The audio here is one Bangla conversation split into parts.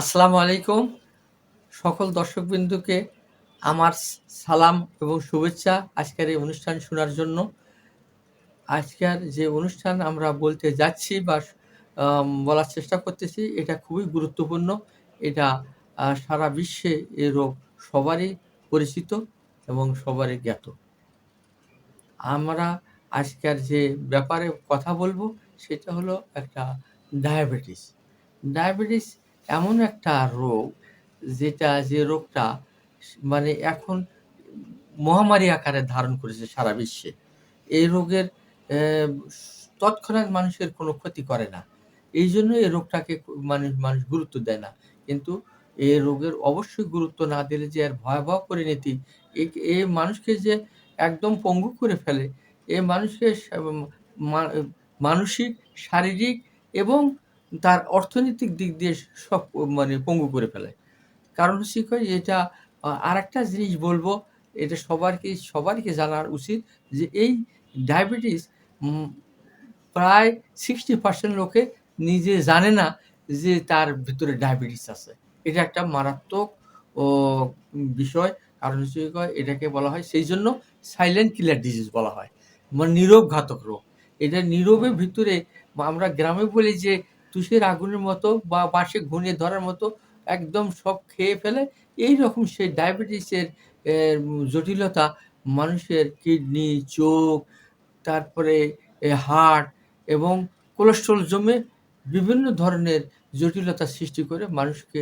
আসসালামু আলাইকুম। সকল দর্শকবৃন্দুকে আমার সালাম এবং শুভেচ্ছা আজকের এই অনুষ্ঠান শোনার জন্য। আজকের যে অনুষ্ঠান আমরা বলতে যাচ্ছি বা বলার চেষ্টা করতেছি, এটা খুবই গুরুত্বপূর্ণ। এটা সারা বিশ্বে এ রোগ সবারই পরিচিত এবং সবারই জ্ঞাত। আমরা আজকের যে ব্যাপারে কথা বলব, সেটা হলো একটা ডায়াবেটিস। ডায়াবেটিস এমন একটা রোগ যেটা যে রোগটা মানে এখন মহামারী আকারে ধারণ করেছে সারা বিশ্বে। এই রোগের তৎক্ষণাৎ মানুষের কোনো ক্ষতি করে না। এই জন্য এই রোগটাকে মানুষ মানুষ গুরুত্ব দেয় না। কিন্তু এই রোগের অবশ্যই গুরুত্ব না দিলে যে এর ভয়াবহ পরিণতি, এ- মানুষকে যে একদম পঙ্গু করে ফেলে, এ মানুষকে মানসিক, শারীরিক এবং তার অর্থনৈতিক দিক দিয়ে সব মানে পঙ্গু করে ফেলে। কারণ হচ্ছে কি, এটা আর একটা জিনিস বলব, এটা সবারকে সবারকে জানার উচিত যে এই ডায়াবেটিস প্রায় সিক্সটি পার্সেন্ট লোকে নিজে জানে না যে তার ভিতরে ডায়াবেটিস আছে। এটা একটা মারাত্মক বিষয়। কারণ হচ্ছে এটাকে বলা হয়, সেই জন্য সাইলেন্ট কিলার ডিজিজ বলা হয়। মানে নীরব ঘাতক রোগ। এটা নীরবের ভিতরে আমরা গ্রামে বলি যে তুষের আগুনের মতো বা বাঁশে ঘুনিয়ে ধরার মতো একদম সব খেয়ে ফেলে। এই রকম সেই ডায়াবেটিসের জটিলতা মানুষের কিডনি, চোখ, তারপরে হার্ট এবং কোলেস্ট্রল জমে বিভিন্ন ধরনের জটিলতা সৃষ্টি করে মানুষকে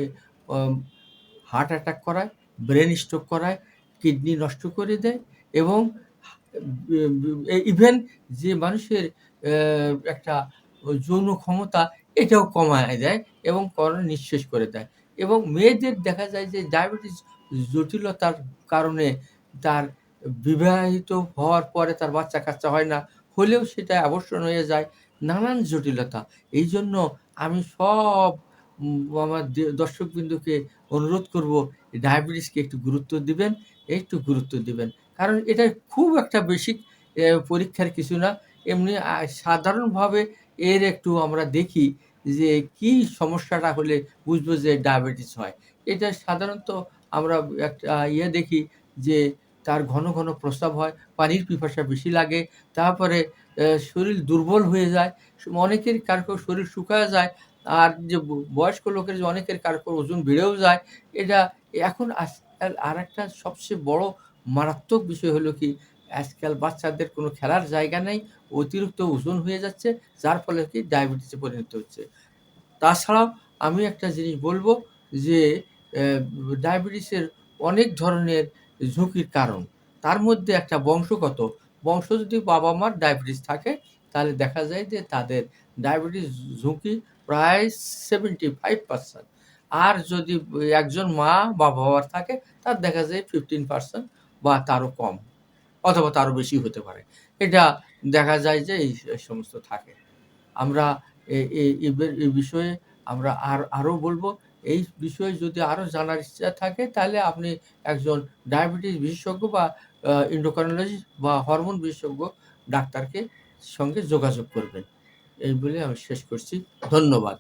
হার্ট অ্যাটাক করায়, ব্রেন স্ট্রোক করায়, কিডনি নষ্ট করে দেয় এবং ইভেন যে মানুষের একটা যৌন ক্ষমতা এটাও কমায় দেয় এবং করোনা নিঃশেষ করে দেয়। এবং মেয়েদের দেখা যায় যে ডায়াবেটিস জটিলতার কারণে তার বিবাহিত হওয়ার পরে তার বাচ্চা কাচ্চা হয় না, হলেও সেটা অবসর হয়ে যায়। নানান জটিলতা। এই জন্য আমি সব আমার দর্শকবৃন্দুকে অনুরোধ করব ডায়াবেটিসকে একটু গুরুত্ব দিবেন, একটু গুরুত্ব দিবেন। কারণ এটা খুব একটা বেশি পরীক্ষার কিছু না। এমনি সাধারণভাবে এর একটু আমরা দেখি যে কি সমস্যাটা হলে বুঝব যে ডায়াবেটিস হয়। এটা সাধারণত আমরা একটা ইয়ে দেখি যে তার ঘন ঘন প্রস্রাব হয়, পানির পিপাসা বেশি লাগে, তারপরে শরীর দুর্বল হয়ে যায়, অনেকের কারও শরীর শুকায় যায়, আর যে বয়স্ক লোকের যে অনেকের কারও ওজন বেড়েও যায়, এটা এখন আর একটা সবচেয়ে বড় মারাত্মক বিষয় হলো কি আজকাল বাচ্চাদের কোনো খেলার জায়গা নেই, অতিরিক্ত ওজন হয়ে যাচ্ছে, যার ফলে কি ডায়াবেটিসে পরিণত হচ্ছে। তাছাড়াও আমি একটা জিনিস বলব যে ডায়াবেটিসের অনেক ধরনের ঝুঁকির কারণ। তার মধ্যে একটা বংশগত, বংশ যদি বাবা মার ডায়াবেটিস থাকে, তাহলে দেখা যায় যে তাদের ডায়াবেটিস ঝুঁকি প্রায় সেভেন্টি ফাইভ পার্সেন্ট আর যদি একজন মা বা বাবার থাকে, তার দেখা যায় ফিফটিন পার্সেন্ট বা তারও কম। অথবা তারও বেশি হতে পারে। এটা দেখা যায় যে এই সমস্ত থাকে। আমরা এই বিষয়ে আমরা আর, আরও বলব, এই বিষয়ে যদি আরও জানার ইচ্ছা থাকে, তাহলে আপনি একজন ডায়াবেটিস বিশেষজ্ঞ বা ইন্ডোক্রাইনোলজিস্ট বা হরমোন বিশেষজ্ঞ ডাক্তারকে সঙ্গে যোগাযোগ করবেন। এই বলে আমি শেষ করছি। ধন্যবাদ।